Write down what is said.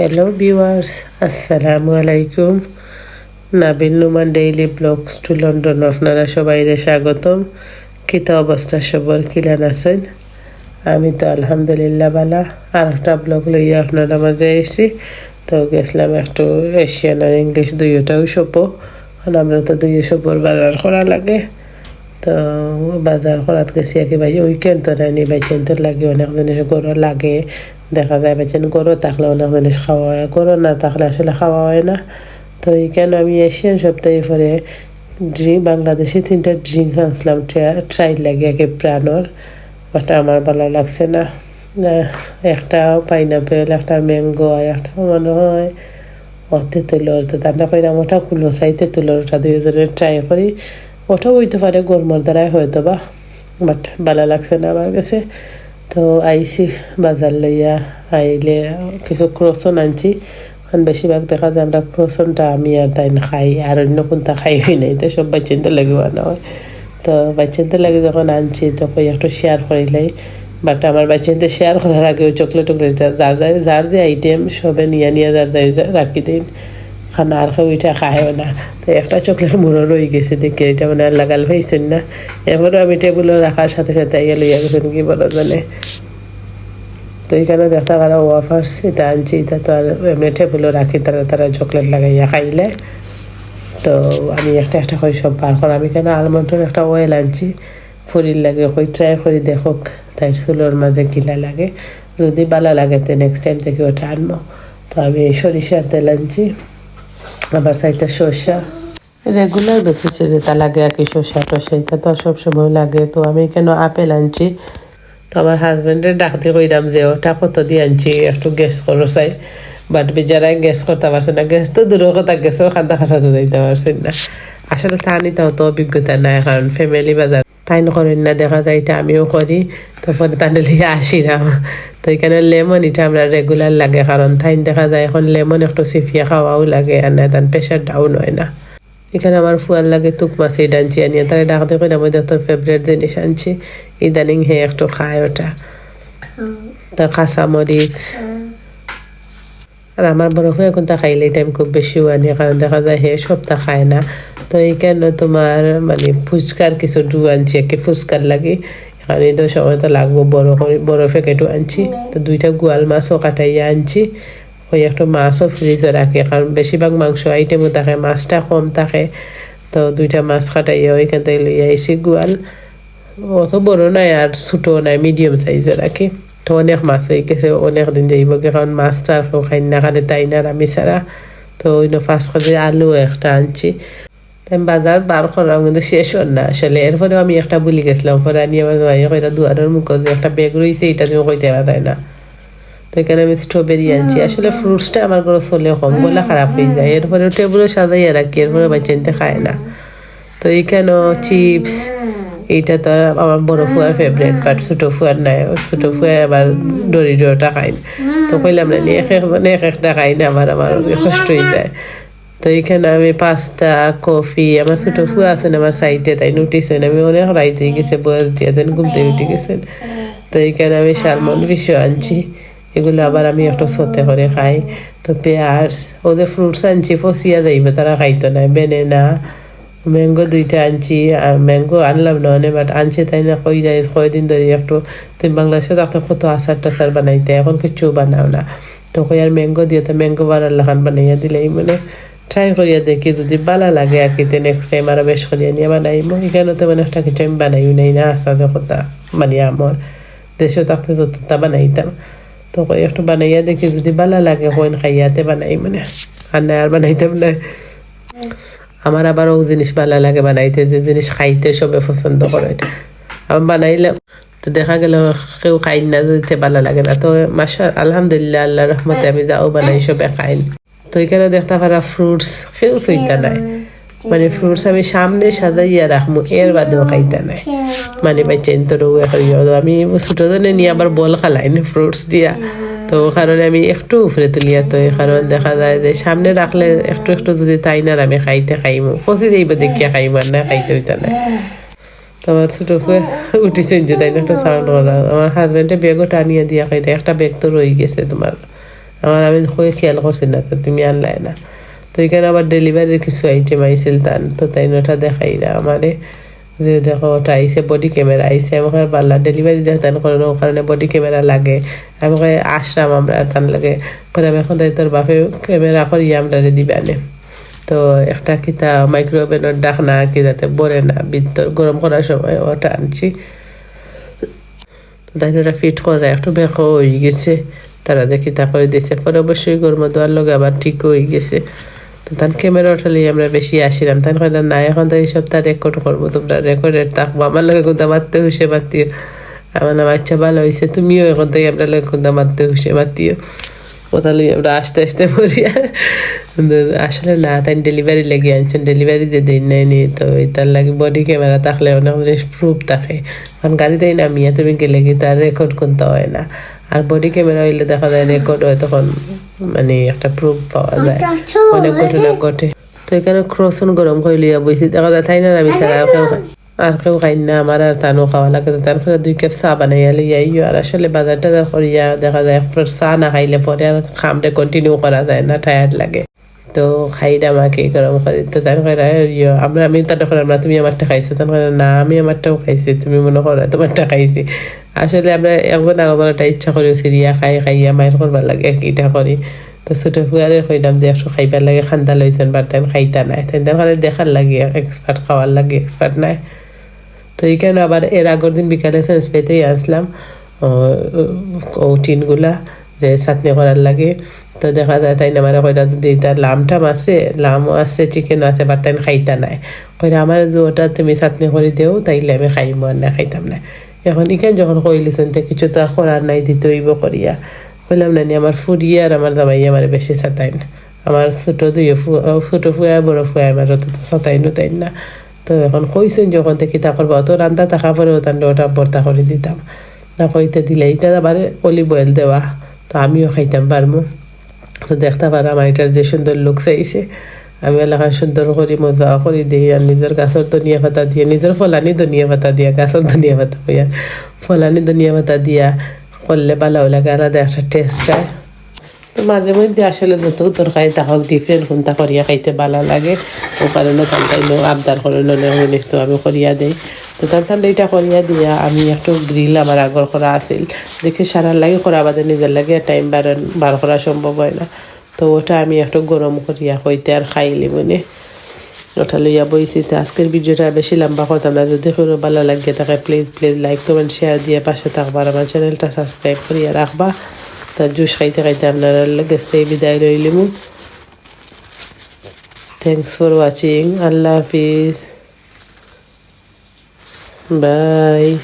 Hello viewers আসসালামু আলাইকুম Nabil Numan daily vlogs to London আপনারা সবাইরে স্বাগতম। কিত অবস্থা সবর কিলান আছেন? আমি তো আলহামদুলিল্লাহ বালা আর একটা ব্লগ লইয়া আপনারা মাঝে এসেছি তো গেছিলাম একটু এশিয়ান আর ইংলিশ দুইটাও সপো কারণ আমরা তো দুই সপর বাজার করা লাগে। তো বাজার করাত গেছি একেবারে উইকেন্ড তো নাই বাইচেন তো লাগে, অনেক জিনিস গরু লাগে। দেখা যায় বাইচেন গরু থাকলে অনেক জিনিস খাওয়া হয় গরু না থাকলে আসলে খাওয়া হয় না। তো এইখানে আমি এশিয়ান সপ্তাহে পরে ড্রিঙ্ক বাংলাদেশি তিনটা ড্রিঙ্ক আনছিলাম ট্রাই লাগে একে প্রাণর, বাট আমার ভালো লাগছে না। একটা পাইনাপেল, একটা ম্যাঙ্গো আর একটা মনে হয় তুলোর তো রান্না কইরাম ওটা কুলো চাইতে তুলোর ওটা দুই দুইজনে ট্রাই করি। ওটাও হইতে পারে গরমর দ্বারাই হয়তো বা বাট ভালো লাগছে না আমার কাছে। তো আইসি বাজার লইয়া, আইলে কিছু ক্রসন আনছি। কারণ বেশিরভাগ দেখা যায় আমরা ক্রসনটা আমি আর তাই খাই, আর অন্য কোনটা খাই হই নাই, তো সব বাচ্চাতে লাগে না হয় তো বাচ্চাতে লাগে যখন আনছি, তখন একটু শেয়ার করিলাই বাট আমার বাচ্চাতে শেয়ার করার আগে ওই চকলেট টকলেট যার যার যার যে আইটেম সবে নিয়ে নিয়ে যার যার রাখি দিন। খানা আর কেউ এটা খায়ও না। তো একটা চকলেট মুড়ো রয়ে গেছে দেখি, এটা মানে আর লাগাল হয়েছেন না। এবারও আমি টেবিলে রাখার সাথে সাথে আইয়া লইয়া গেছেন কি বলো জানে। তো এইখানে দেখা গেল ওয়াফার্স এটা আনছি, এটা তো আর এমনি টেবিলে রাখি, তারা তারা চকলেট লাগাইয়া খাইলে। তো আমি একটা একটা করে সব বার করা, আমি কেন আলমন্ডের একটা অয়েল আনছি, ফুরির লাগে, কই ট্রাই করে দেখো তাই চুলোর মাঝে গিলা লাগে। যদি ভালো লাগে, তো নেক্সট টাইম থেকে ওটা আনব। তো আমি সরিষার তেল আনছি। আবার সাইডটা সর্ষা। রেগুলার বেসিসে যেটা লাগে আর কি সর্ষা টসা তো সব সময় লাগে। তো আমি কেন আপেল আনছি? তো আমার হাজব্যান্ডের ডাক দিয়ে কইলাম যে, ওটা কত দিয়ে আনছি? একটু গ্যাস করো চাই। বাট বেজারায় গ্যাস করতে পারছে না। গ্যাস তো দূরের কথা গ্যাসও খাদ্য খাসাতে দিতে পারছেন না। আসলে তা নিতে অত অভিজ্ঞতা নাই কারণ ফ্যামিলি বাজার। তাই করেন না দেখা যায় এটা আমিও করি তারপরে তাদের লিয়ে আসি না। তো এখানে লেমন এটা আমরা রেগুলার লাগে কারণ তাই দেখা যায় এখন লেমন একটু সিফিয়া খাওয়াও লাগে আর না তার প্রেশার ডাউন হয় না। এখানে আমার ফুয়ার লাগে তুক মাছ ডানছি আনিয়ে তারা ডাকতে কই আমি তোর ফেভারিট জিনিস আনছি ইদানিং হে একটু খায় ওটা। তা কাঁচা মরিচ। আর আমার বড় হয়ে এখন তা খাইলে টাইম খুব বেশি আনি কারণ দেখা যায় হে সপ্তাহ খায় না। তো এইখানে তোমার মানে ফুচকার কিছু ডু আনছি, একে ফুচকার লাগে। এখানে তো সময় তো লাগবো, বড় করে, বড় প্যাকেটও আনছি। তো দুইটা গোয়াল মাছও কাটাইয়া আনছি। ওই একটা মাছও ফ্রিজে রাখে, কারণ বেশিরভাগ মাংস আইটেমও থাকে, মাছটা কম থাকে। তো দুইটা মাছ কাটাইয়া ওইখান থেকে লইয়া আইসি গোয়াল। অত বড় নাই আর ছোটো নাই মিডিয়াম সাইজে রাখি। তো অনেক মাছ হয়ে গেছে, অনেক দিন যাইব কারণ মাছটা আর কেউ খাই না, খালে তাই না আমি ছাড়া। তো ওই ফার্স্ট কাজে আলু একটা আনছি। তাই বাজার বার করলাম কিন্তু শেষ হল না। আসলে এরপরেও আমি একটা বলি গেছিলাম পরে আনি আমার মাইয়া কইরা দুয়ারের মুখে যে একটা ব্যাগ রয়েছে এটা তুমি কইতে পারাই না। তো এখানে আমি স্ট্রবেরি আনছি। আসলে ফ্রুটসটা আমার ঘরে চলে কম বলে খারাপ হয়ে যায়। এরপরে টেবিলে সাজাইয়া রাখি এরপরে বাচ্চাইতে খায় না। তো এইখানেও চিপস এইটা তো আমার বড় ফুয়ার ফেভারিট বাট ছোটো ফুয়ার নাই। ছোটো ফুয়া আবার ডরি ডরিটা খাই তো কইলাম না নি এক একজনে এক একটা খাই না আমার আমার কষ্ট হয়ে যায় তো এইখানে আমি পাস্তা, কফি, আমার ছোটো ফুয়া আছেন আমার সাইডে, তাই উঠিছেন আমি অনেক রাইতে গেছে বয়স দিয়ে দেন ঘুমতে উঠে গেছেন। তো এইখানে আমি সালমন ফিশও আনছি। এগুলো আবার আমি একটু সতে করে খাই। তো পেঁয়াজ, ওদের ফ্রুটস আনছি ফসিয়া যাইবে, তারা খাইতো না। বেনেনা ম্যাঙ্গো দুইটা আনছি। আর ম্যাঙ্গো আনলাম না অনেক বাট আনছে তাই না, কই যাই কয়দিন ধরে একটু তুমি বাংলাদেশে থাকতে কত আচার টাচার বানাইতে এখন কিছু বানাও না। তো কই আর ম্যাঙ্গো দিয়ে তো ম্যাঙ্গো বানার লাখান বানাইয়া দিলেই মানে ট্রাই করিয়া দেখি, যদি ভালো লাগে আর কি নেক্সট টাইম আরও বেশ করিয়া নিয়ে বানাইমো। এখানে তো মানে একটা কিছু আমি বানাইও নাই না আসা যে কথা। মানে আমার দেশে থাকতে তো তা বানাইতাম। তো একটু বানাইয়া দেখি, যদি ভালো লাগে কইন খাইয়াতে বানাই মানে। আর না আর বানাইতাম না আমার আবার ও জিনিস ভালো লাগে বানাইতে, যে জিনিস খাইতে সবে পছন্দ করে আমার বানাইলাম। তো দেখা গেল, কেউ খাইন না যেতে ভালো লাগে না। তো মাসা আলহামদুলিল্লাহ আল্লাহ রহমতে আমি যাও বানাই, সবে খাইন। তো এখানে দেখতে পারা ফ্রুটস কেউ সইতা নাই। মানে ফ্রুটস আমি সামনে সাজাইয়া রাখব এর বাদেও খাইতা নাই। মানে বাই চেন তো রোগ আমি ছোট জনে নিয়ে আবার বল খালাইন ফ্রুটস দিয়া। তো ও কারণে আমি একটু উপরে তুলিয়া তো এই কারণে দেখা যায় যে সামনে রাখলে একটু একটু যদি তাই না আমি খাইতে খাইমো। ফসি যাইব দেখিয়া খাইম আর না খাইতে হইতা না তো আমার ছোট উঠিছেন যে তাই না একটু সাউন্ড করা আমার হাজবেন্ডে ব্যাগও টানিয়ে দিয়া খাইতে। একটা ব্যাগ তো রয়ে গেছে তোমার। আমার আমি কই খেয়াল করছি না, তো তুমি আনলাই না। তো এখানে আবার ডেলিভারির কিছু আইটেম আইছিল তান, তো তাই ওটা দেখাই না আমারে। যে দেখো, ওটা আইসে বডি ক্যামেরা আইসে আমাকে পাল্লা ডেলিভারি দেয় তান কারণে ওখানে বডি ক্যামেরা লাগে আমাকে আসলাম আমরা তান লাগে। করে আমি এখন তাই তোর বাপে ক্যামেরা করিয়া আমরা দিবে আনে। তো একটা কিতা মাইক্রোওভেনের ডাকনা কি যাতে বলে না, বিদ্যুৎ গরম করার সময় ওটা আনছি। তাই ওটা ফিট করে একটু বেঁকো হয়ে গেছে। তারা দেখি তা করে দিয়েছে পরে অবশ্যই গরম দেওয়ার লগে আবার ঠিক হয়ে গেছে। তো তার ক্যামেরা ওঠালে আমরা বেশি আসিলাম। তার কথা না, এখন তো এই সপ্তাহ রেকর্ড করব, তোমরা রেকর্ডের থাকব আমার লগে কোনটা মারতে হুসে মাতিও আমার নাম আচ্ছা ভালো হয়েছে, তুমিও এখন থেকে আমরা লগে কোনটা মারতে হুসে মাতিও কোথা লই আমরা আস্তে আস্তে মরি আর আসলে না, তাই ডেলিভারি লেগে আনছেন ডেলিভারি দিয়ে দিন নাই নি। তো তার লাগে বডি ক্যামেরা থাকলে অনেক জিনিস প্রুফ থাকে। কারণ গাড়িতে নামিয়ে তুমি গেলে কি তার রেকর্ড করতে হয় না। আর বডি ক্যামেরা হইলে দেখা যায় রেকর্ড হয় তখন মানে একটা প্রুফ পাওয়া যায়। অনেক ঘটনা ঘটে। তো এখানে ক্রসন গরম করে লিয়া বইছি দেখা যায় তাই না? আমি ছাড়া আর কেউ খাই না আমার আর তানও খাওয়া লাগে তারপরে দুই কাপ চা বানাইয়া লিয়া ইয়ো আর আসলে বাজার টাজার করিয়া দেখা যায় একবার চা না খাইলে পরে আর খামটা কন্টিনিউ করা যায় না টায়ার্ড লাগে। তো খাই না আমাকে গরম করে তো তার করে ইয়ো আমরা আমি তার করে আমরা তুমি আমারটা খাইছো? তার করে না আমি আমারটাও খাইছি। তুমি মনে করো তোমারটা খাইছি। আসলে আমরা একজন আরেকজন একটা ইচ্ছা করি সিরিয়া খাই, খাইয়া মায়ের করবার লাগে এটা করি। তো ছোটো ফুয়ারে কইলাম যে একশো খাইবার লাগে, খান্দা লইছেন বার তাই খাইতা নাই। তাই খালি দেখার লাগে এক্সপার্ট খাওয়ার লাগে এক্সপার্ট নাই। তো এই কারণে আবার এর আগের দিন বিকালে সেন্স পেতেই আসলাম ও টিনগুলা যে চাটনি করার লাগে। তো দেখা যায় তাই না মানে কইরা যদি তার লাম টাম আছে লামও আছে চিকেনও আছে বাট তাই খাইতা নাই। কইরা আমার যে ওটা তুমি চাটনি করে দেও, তাইলে আমি খাইমো আর না খাইতাম না এখন ইখান যখন কইলিছেন তো কিছু তো করার নাই দিতে হইব করিয়া কইলাম না নি আমার ফুরিয়া আর আমার জামাই আমার বেশি চাতাইন আমার ছোট দুই ছোট ফুয়া, বড় ফুয়া আমার অত চাতাইন উতাইন না। তো এখন কইছেন যখন থেকে তা করব অত রান্না থাকা পরে ওটা ভর্তা করে দিতাম। না কইতে দিলে এটা আবার অলিভ অয়েল দেওয়া তো আমিও খাইতাম পারব তো দেখতে পারো আমার এটার যে সুন্দর লুক চাইছে। আমি এলাকায় সুন্দর করে, মজা করে, দিই আর নিজের গাছের ধনিয়া পাতা দিয়ে, নিজের ফলানি ধনিয়া পাতা দিয়া, গাছের ধনিয়া পাতা হইয়া ফলানি ধনিয়া পাতা দিয়া করলে ভালো লাগে আলাদা একটা টেস্ট হয় তো মাঝে মধ্যে আসলে যত তরকারি তাহক ডিফারেন্ট কোনটা করিয়া খাইতে ভালো লাগে, ও কারণে আবদার করে ললে জিনিস তো আমি করিয়া দেই। তো তান্তান এইটা করিয়া দিয়া আমি একটু গ্রিল আমার আগর করা আছিল। দেখে সারার লাগে করা বাদে নিজের লাগে টাইম বার বার করা সম্ভব হয় না। তো ওটা আমি একটু গরম করিয়া হইতে আর খাইলি মনে ওটা লইয়া বইছি। তো আজকের ভিডিওটা বেশি লম্বা করতাম না। যদি কোনো ভালো লাগে তাকে please please like comment share দিয়ে পাশে থাকবার আমার চ্যানেলটা সাবস্ক্রাইব করিয়া রাখবা তা জুস খাইতে খাইতে আপনারা গেস্টে বিদায় রইলিমু থ্যাংকস ফর ওয়াচিং আল্লাহ হাফিজ। Bye.